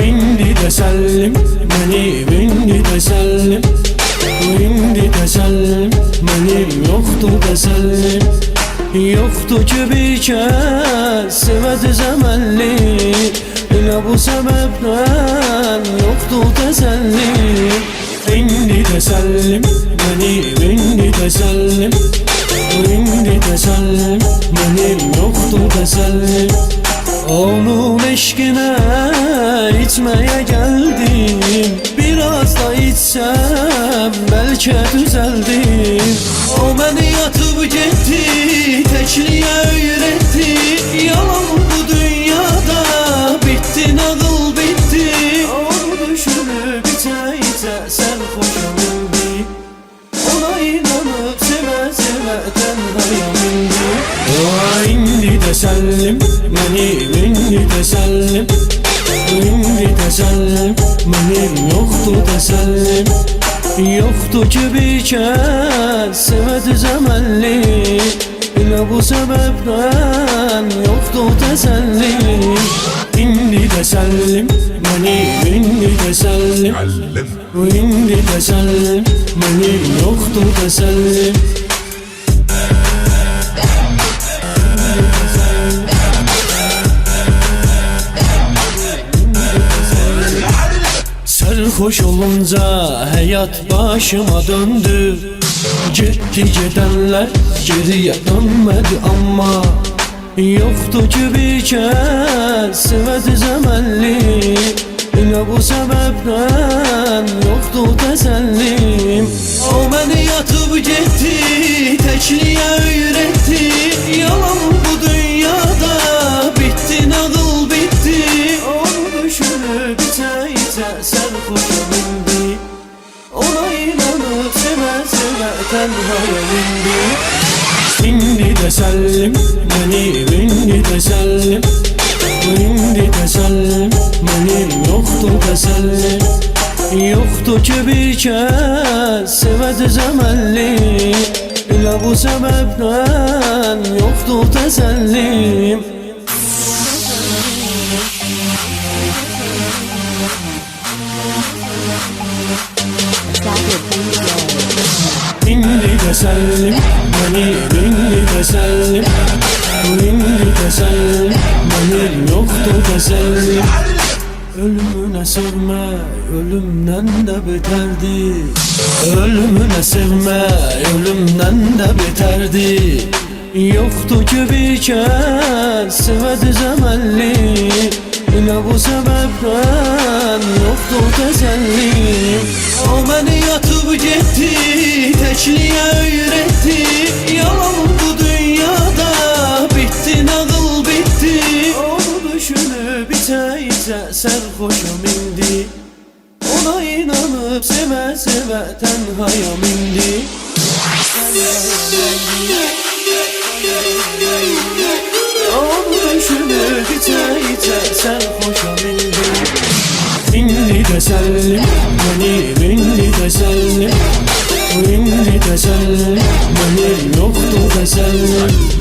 عندي تسلم مني عندي تسلم وعندي تسلم yoktu تسلم Yoktu ki bir kez sevedi zemelli Yine bu sebepten yoktu teselli İndi tesellim beni indi tesellim İndi tesellim benim yoktu tesellim belki düzeldim. O beni yatıp gitti Tekliğe öğretti Yalan bu dünyada Bitti nağıl bitti. Onu düşünüp ite ite Sen koşamıldı ona inanıp seve seve tenhaya mindi indi tesellim Benim indi tesellim İndi tesellim Benim yoktu tesellim Yoktu ki bir kez sevə düzəməlli Elə bu səbəbdən yoxdu təsəlli İndi təsəllim məni, indi təsəllim İndi təsəllim məni, yoxdu təsəllim Sarhoş olunca hayat başıma döndü. Gitti gidenler geriye dönmedi ama Yoktu ki bir kez sevedi zemelli Yine bu sebepten yoktu tesellim. O beni yatıp gitti Tekliğe öğretti Tenhaya bindi İndi tesellim Benim indi tesellim İndi tesellim Benim yoktu tesellim Yoktu ki bir kez Sevedi zemelli. İle bu sebepten Yoktu tesellim tesellim. Benim indi tesellim. İndi tesellim. Benim yoktu tesellim. Ölümüne sevme Ölümden de beterdi. Ölümüne sevme Ölümden de beterdi. Yoktu ki bir kez Sevedi zemelli. Yine bu sebepten yoktu tesellim O beni yatıp gitti Tekliğe öğretti Yalan bu dünyada. Bitti nağıl bitti. Onu düşünüp ite Serhoşum indi. Ona inanıp seve seve Tenhaya mindi Onu düşünüp Serhoşa bindi İndi. Tesellim Benim indi tesellim İndi tesellim Benim yoktu tesellim